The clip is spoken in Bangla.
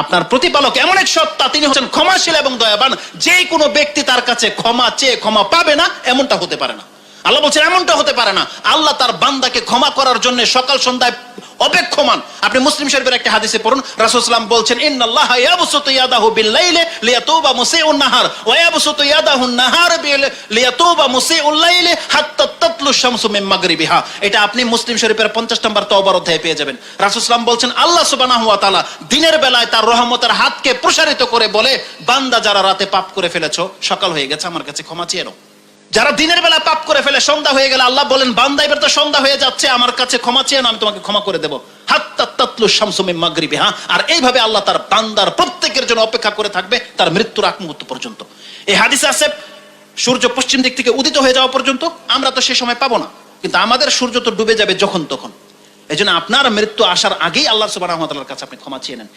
আপনার প্রতিপালক এমন এক সত্তা তিনি হচ্ছেন ক্ষমাশীল এবং দয়াবান। যে কোনো ব্যক্তি তার কাছে ক্ষমা চেয়ে ক্ষমা পাবে না, এমনটা হতে পারে না। আল্লাহ বলছেন, এমনটা হতে পারে না। আল্লাহ তার বান্দাকে ক্ষমা করার জন্য সকাল সন্ধ্যায় অপেক্ষমান। আপনি মুসলিম শরীফের একটা হাদিসে পড়ুন রাসূলুল্লাহ বলছেন, ইন্নাল্লাহ ইয়াবসুতু ইয়াদাহু বিল-লাইলি লিয়াতুবা মুসিউন নাহার। ওয়া ইয়াবসুতু ইয়াদাহু নাহার লিয়াতুবা মুসিউল লাইলি হাত্তা এটা আপনি মুসলিম শরীফের 50 নম্বর পেয়ে যাবেন। রাসূলুল্লাহ বলছেন, আল্লাহ তাআলা দিনের বেলায় তার রহমতের হাতকে প্রসারিত করে বলে, বান্দা যারা রাতে পাপ করে সকাল হয়ে গেছে, আমার কাছে ক্ষমা চেয়ে যারা দিনের বেলা পাপ করে ফেলে, সন্ধ্যা হয়ে গেলে আল্লাহ বলেন, বান্দা, এবার তো সন্ধ্যা হয়ে যাচ্ছে, আমার কাছে ক্ষমা চেয়ে আমি তোমাকে ক্ষমা করে দেবো। আর এইভাবে আল্লাহ তার বান্দার প্রত্যেকের জন্য অপেক্ষা করে থাকবে, তার মৃত্যুর আগ মুহূর্ত পর্যন্ত। এই হাদিসে সূর্য পশ্চিম দিক থেকে উদিত হয়ে যাওয়া পর্যন্ত আমরা তো সে সময় পাবো না। কিন্তু আমাদের সূর্য তো ডুবে যাবে যখন তখন। এই জন্য আপনার মৃত্যু আসার আগেই আল্লাহ সুবাহ কাছে আপনি ক্ষমা চেয়ে নেন।